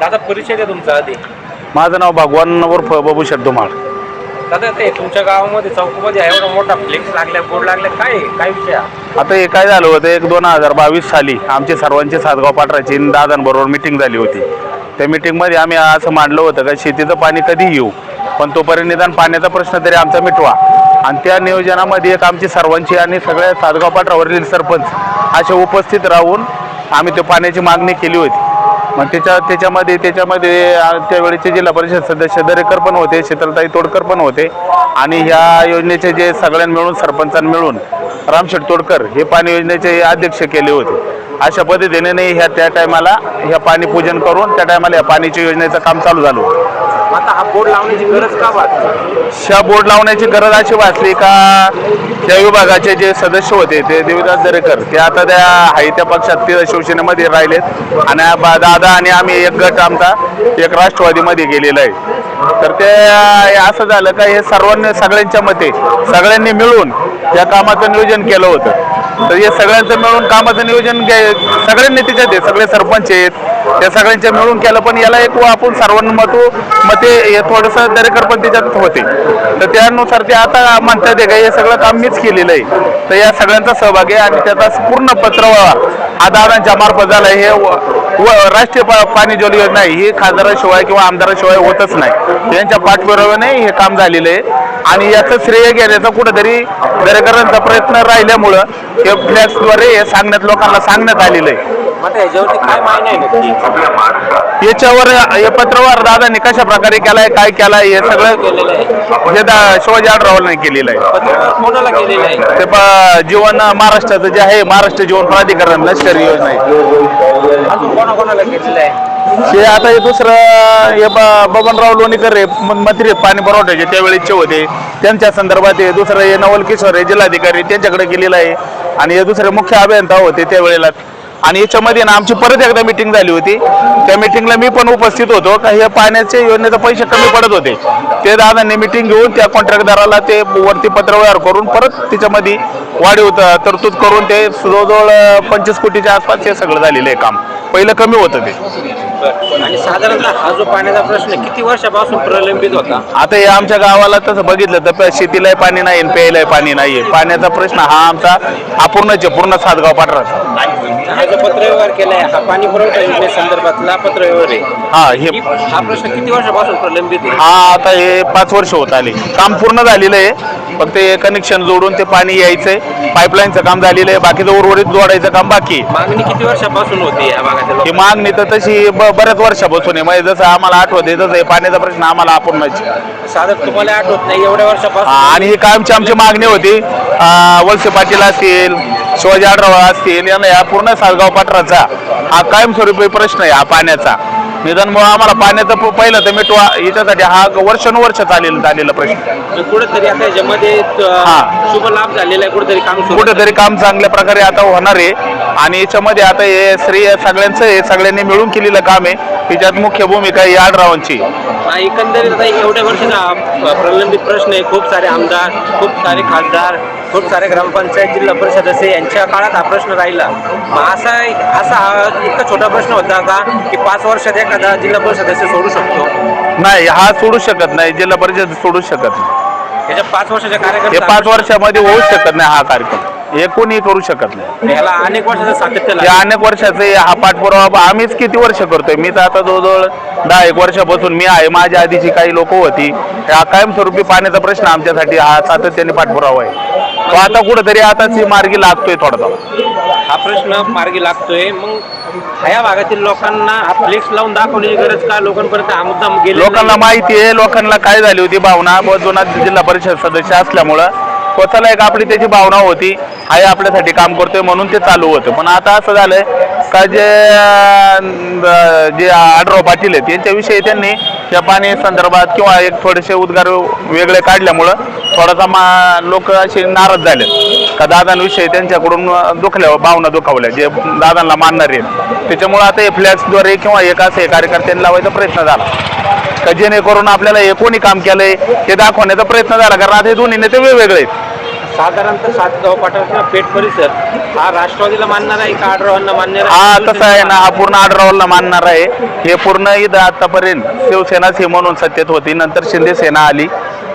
दादा परिचय द्या तुमचा आधी. माझं नाव भगवान उर्फ बाबू धुमाळ दादा ते तुमच्या गावामध्ये चौकामध्ये एवढा मोठा फ्लेक्स लागलाय बोर्ड लागलाय काय आहे? काय विषय? आता हे काय झालं होतं एक दोन हजार बावीस साली आमचे सर्वांचे सातगाव पाटराची दादांबरोबर मिटिंग झाली होती. त्या मिटिंगमध्ये आम्ही असं मांडलं होतं का शेतीचं पाणी कधी येऊ पण तोपर्यंत निदान पाण्याचा प्रश्न तरी आमचा मिटवा. आणि त्या नियोजनामध्ये एक आमची सर्वांची आणि सगळ्या सातगाव पाटरावरील सरपंच असे उपस्थित राहून आम्ही त्या पाण्याची मागणी केली होती. मग त्याच्या त्याच्यामध्ये त्याच्यामध्ये त्यावेळेचे जिल्हा परिषद सदस्य दरेकर पण होते शीतलताई तोडकर पण होते. आणि ह्या योजनेचे जे सगळ्यांना मिळून सरपंचांनी मिळून रामशेठ तोडकर हे पाणी योजनेचे अध्यक्ष केले होते. अशा पद्धतीने नाही ह्या त्या टायमाला ह्या पाणी पूजन करून त्या टायमाला या पाणीच्या योजनेचं काम चालू झालं होतं. आता हा बोर्ड लावण्याची गरज का वाटते ह्या बोर्ड लावण्याची गरज अशी वाचली का त्या विभागाचे जे सदस्य होते ते देवीदास दरेकर ते आता त्या हाय त्या पक्षात ते शिवसेनेमध्ये राहिलेत. आणि बा- दादा आणि आम्ही एक गट आमचा एक राष्ट्रवादीमध्ये गेलेला आहे. तर ते असं झालं का हे सर्वांनी सगळ्यांच्या मते सगळ्यांनी मिळून या कामाचं नियोजन केलं होतं. तर हे सगळ्यांचं मिळून कामाचं नियोजन घे- सगळ्यांनी त्याच्यात आहे सगळे सरपंच आहेत. त्या सगळ्यांच्या मिळून केलं पण याला एक आपण सर्वांना मते हे थोडंसं दरेकर पण त्याच्यात होते. तर त्यानुसार ते आता म्हणतात का हे सगळं काम मीच केलेलं आहे. तर या सगळ्यांचा सहभाग आहे आणि त्याचा पूर्ण पत्रव्यवहार हा दादांच्या मार्फत झाला हे व- राष्ट्रीय पा- पाणी जल योजना ही खासदाराशिवाय किंवा आमदाराशिवाय होतच नाही. यांच्या पाठपुराव्याने हे काम झालेलं आहे. आणि याचं श्रेय घेण्याचा कुठंतरी दरेकरांचा प्रयत्न राहिल्यामुळं हे फ्लॅक्सद्वारे हे सांगण्यात लोकांना सांगण्यात आलेलं आहे. मग आता याच्यावरती काय माहिती आहे नक्की? याच्यावर हे पत्रव्यवहार दादांनी कशा प्रकारे केलाय काय केलाय हे सगळं केलेलं आहे. हे दा- शिवाजी आढरावांनी केलेलं आहे. कोणाला केलेलं आहे? ते प- जीवन महाराष्ट्राचं जे आहे महाराष्ट्र जीवन प्राधिकरण लष्करी योजना आहे. अजून कोणाकोणाला केलेलं आहे? हे आता हे दुसरं हे ब- बबनराव लोणीकर हे म- मंत्री पाणी पुरवठ्याचे त्यावेळेचे होते. त्यांच्या संदर्भात हे दुसरं हे नवल किशोर हे जिल्हाधिकारी त्यांच्याकडे गेलेलं आहे. आणि हे दुसरे मुख्य अभियंता होते त्यावेळेला. आणि याच्यामध्ये ना आमची परत एकदा मिटिंग झाली होती. त्या मिटिंगला मी पण उपस्थित होतो. का हे पाण्याचे योजनेचे पैसे कमी पडत होते. ते दादांनी मिटिंग घेऊन त्या कॉन्ट्रॅक्टदाराला ते वरती पत्रव्यवहार करून परत त्याच्यामध्ये वाढीव तरतूद करून ते जवळजवळ पंचवीस कोटीच्या आसपास हे सगळं झालेलं आहे काम. पहिलं कमी होतं ते. आणि साधारणतः हा जो पाण्याचा प्रश्न किती वर्षापासून प्रलंबित होता? आता हे आमच्या गावाला तसं बघितलं तर शेतीलाही पाणी नाही आणि प्यायलाही पाणी नाहीये. पाण्याचा प्रश्न हा आमचा अपूर्णच पूर्ण सातगाव पाटराचा हा जो पत्रव्यवहार केलाय. हा पाणी पुरवठा योजनेसंदर्भातला पत्रव्यवहार आहे. हा हे ही- प्रश्न किती वर्षापासून प्रलंबित आहे? हा आता हे पाच वर्ष होत आले. काम पूर्ण झालेलं आहे. फक्त हे कनेक्शन जोडून ते पाणी यायचंय. पाईपलाईनचं काम झालेलं आहे. बाकीचं उर्वरित जोडायचं काम बाकी आहे. मागणी किती वर्षापासून होती या भागातील ही लोकांची? मागणी तर तशी ब- बऱ्याच वर्षापासून आहे. म्हणजे जसं आम्हाला आठवते तसं हे पाण्याचा प्रश्न आम्हाला अपूर्णच आहे. साधारण तुम्हाला आठवत नाही. एवढ्या वर्षापासून आणि ही कायमची आमची मागणी होती. अं, वळसे पाटील असतील शिवाजी आढराव असतील यांना या पूर्ण सालगाव पाटराचा हा कायमस्वरूपी प्रश्न आहे हा पाण्याचा. निदान मग आम्हाला पाण्याचं पहिलं तर मिटवा याच्यासाठी हा वर्षानुवर्ष चालेल चाललेला प्रश्न. कुठेतरी आता याच्यामध्ये हा. शुभ लाभ झालेला आहे कुठेतरी काम कुठेतरी काम चांगल्या प्रकारे आता होणार आहे. आणि याच्यामध्ये आता हे श्रेय सगळ्यांचं आहे सगळ्यांनी मिळून केलेलं काम आहे. त्याच्यात मुख्य भूमिका हा, एकंदरीत आता एवढ्या वर्षाचा हा प्रलंबित प्रश्न आहे. खूप सारे आमदार खूप सारे खासदार खूप सारे ग्रामपंचायत जिल्हा परिषद सदस्य यांच्या काळात हा प्रश्न राहिला. असा असा हा इतका छोटा प्रश्न होता का की पाच वर्षात एखादा जिल्हा परिषद सदस्य सोडू शकतो? नाही हा सोडू शकत नाही. जिल्हा परिषद सोडू शकत नाही. याच्या पाच वर्षाच्या कार्यक्रम पाच वर्षामध्ये होऊ शकत नाही हा कार्यक्रम. हे कोणी करू शकत नाही. याला अनेक वर्षाचं सातत्य हे लागलं. अनेक वर्षाचे हा पाठपुरावा आम्हीच किती वर्ष करतोय? मी तर आता जवळजवळ दहा एक वर्षापासून मी आहे. माझ्या आधीची काही लोक होती. हा कायमस्वरूपी पाण्याचा प्रश्न आमच्यासाठी हा सातत्याने पाठपुरावा आहे. तो आता कुठेतरी आता ती मार्गी लागतोय थोडा थोडा. हा प्रश्न मार्गी लागतोय. मग ह्या भागातील लोकांना हा फ्लेक्स लावून दाखवण्याची गरज का? लोकांपर्यंत हा मुद्दा गेला लोकांना माहिती आहे. लोकांना काय झाली होती भावना? व जुना जिल्हा परिषद सदस्य असल्यामुळं स्वतःला एक आपली त्याची भावना होती हाय आपल्यासाठी काम करतोय म्हणून ते चालू होतं. पण आता असं झालंय का जे जे आडराव पाटील आहेत यांच्याविषयी त्यांनी त्या पाणी संदर्भात किंवा एक थोडेसे उद्गार वेगळे काढल्यामुळं थोडासा मा लोक असे नाराज झाले का दादांविषयी त्यांच्याकडून दुखल्या भावना दुखावल्या जे दादांना मानणार आहेत. त्याच्यामुळं आता हे फ्लॅक्सद्वारे किंवा एक असे कार्यकर्त्यांनी लावायचा प्रयत्न झाला. का जेणेकरून आपल्याला हे कोणी काम केलंय हे दाखवण्याचा प्रयत्न झाला कारण आता हे दोन्ही नेते वेगवेगळे आहेत. साधारणतः सातगाव पाटण पेठ परिसर हा राष्ट्रवादीला मानणार आहे का आडरावांना मानणार हा तसं आहे ना हा पूर्ण आडरावला मानणार आहे. हे पूर्ण इथं आतापर्यंत शिवसेनाच हे म्हणून सत्तेत होती नंतर शिंदे सेना आली.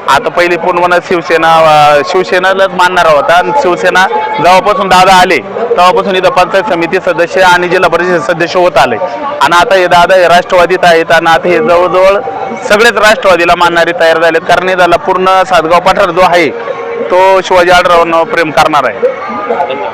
आता पहिली पूर्ण शिवसेना अं, शिवसेनालाच मानणारा होता. आणि शिवसेना जेव्हापासून दादा आले तेव्हापासून इथं पंचायत समिती सदस्य आणि जिल्हा परिषद सदस्य होत आले. आणि आता हे दादा हे राष्ट्रवादीत आहेत आणि आता हे जवळजवळ सगळेच राष्ट्रवादीला मानणारे तयार झालेत. कारण हे झाला पूर्ण सातगाव पठार जो आहे तो शिवाजी आढळरावांवर प्रेम करणार आहे. धन्यवाद